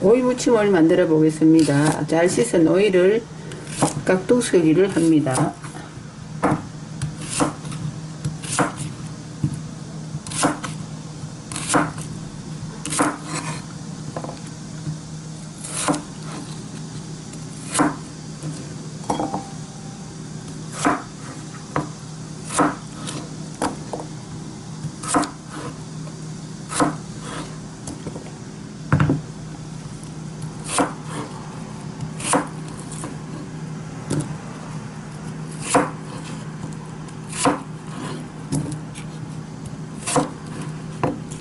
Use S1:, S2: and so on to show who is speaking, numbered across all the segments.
S1: 오이 무침을 만들어 보겠습니다. 잘 씻은 오이를 깍둑썰기를 합니다.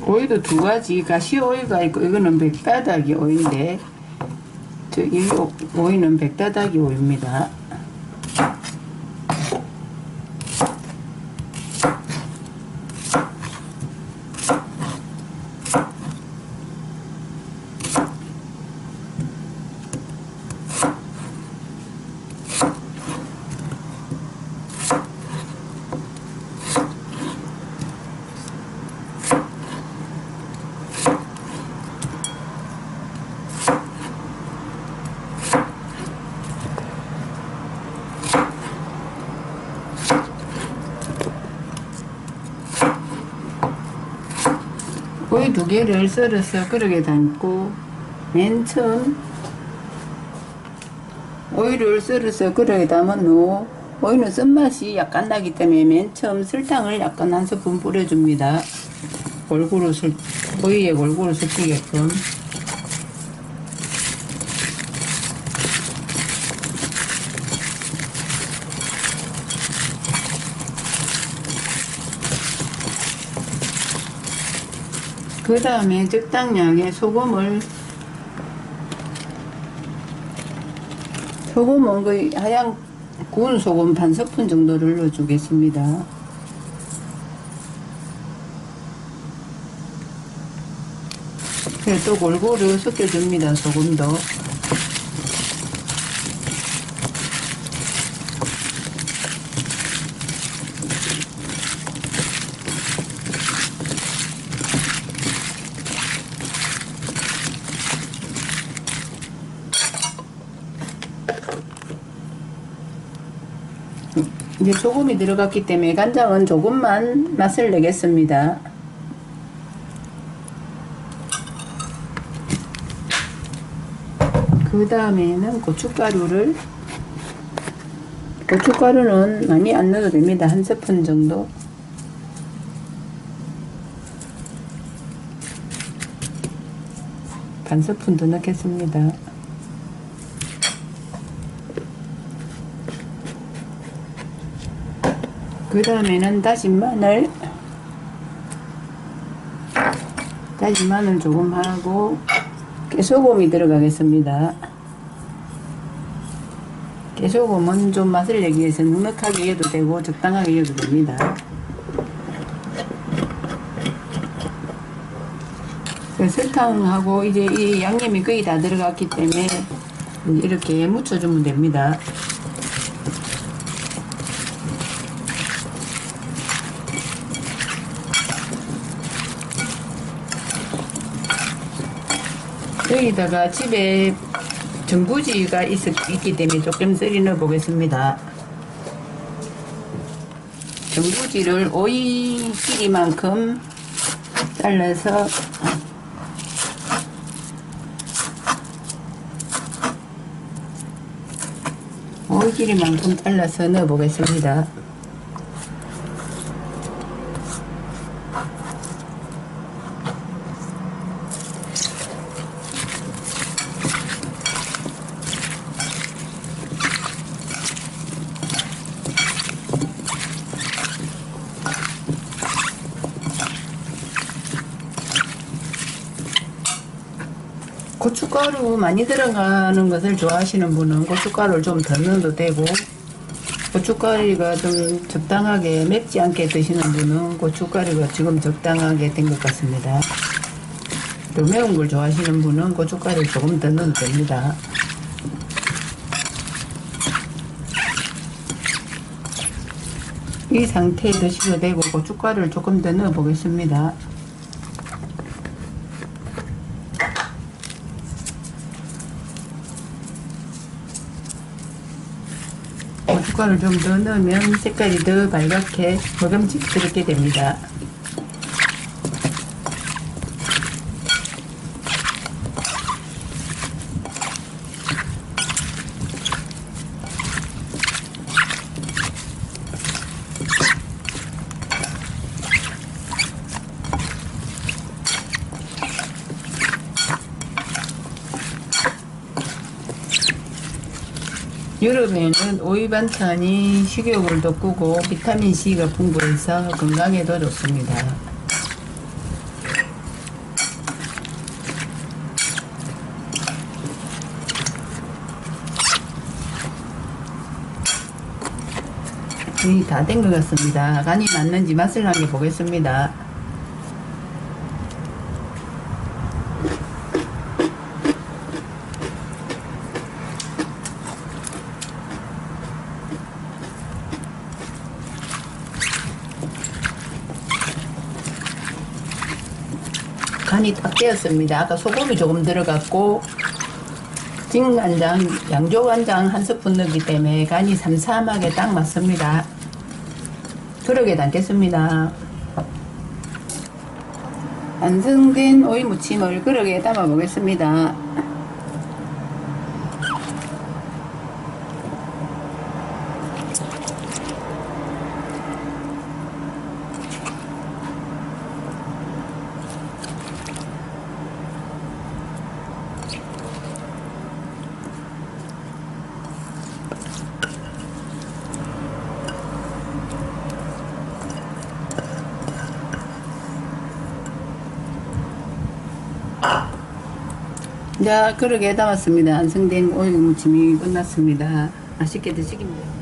S1: 오이도 두 가지 가시 오이가 있고 이거는 백다닥이 오이인데 저 이 오이는 백다닥이 오이입니다. 오이 두 개를 썰어서 그릇에 담고 맨 처음 오이를 썰어서 그릇에 담은 후 오이는 쓴맛이 약간 나기 때문에 맨 처음 설탕을 약간 한 스푼 뿌려줍니다. 골고루 술, 오이에 골고루 섞이게끔 그 다음에 적당량의 소금을 소금은 거의 하얀 구운 소금 반 스푼 정도를 넣어주겠습니다. 또 골고루 섞여줍니다. 소금도. 이제 소금이 들어갔기 때문에 간장은 조금만 맛을 내겠습니다. 그 다음에는 고춧가루를 고춧가루는 많이 안 넣어도 됩니다. 한 스푼 정도. 반 스푼 더 넣겠습니다. 그 다음에는 다진 마늘. 다진 마늘 조금 하고 깨소금이 들어가겠습니다. 깨소금은 좀 맛을 내기 위해서 넉넉하게 해도 되고 적당하게 해도 됩니다. 그 설탕하고 이제 이 양념이 거의 다 들어갔기 때문에 이렇게 묻혀주면 됩니다 여기다가 집에 전구지가 있, 있기 때문에 조금 썰이 넣어 보겠습니다. 전구지를 오이 길이만큼 잘라서 오이 길이만큼 잘라서 넣어 보겠습니다. 고춧가루 많이 들어가는 것을 좋아하시는 분은 고춧가루를 좀 더 넣어도 되고 고춧가루가 좀 적당하게 맵지 않게 드시는 분은 고춧가루가 지금 적당하게 된 것 같습니다. 또 매운 걸 좋아하시는 분은 고춧가루 조금 더 넣어도 됩니다. 이 상태에 드셔도 되고 고춧가루를 조금 더 넣어 보겠습니다. 고춧가루 좀 더 넣으면 색깔이 더 밝게 먹음직스럽게 됩니다. 여름에는 오이 반찬이 식욕을 돋구고 비타민 C가 풍부해서 건강에도 좋습니다. 거의 다된 것 같습니다. 간이 맞는지 맛을 한번 보겠습니다. 간이 딱 되었습니다. 아까 소금이 조금 들어갔고 진간장, 양조간장 한 스푼 넣기 때문에 간이 삼삼하게 딱 맞습니다. 그러게 담겠습니다. 완성된 오이 무침을 그러게 담아 보겠습니다. 자, 그러게 담았습니다. 완성된 오이 무침이 끝났습니다. 맛있게 바랍니다.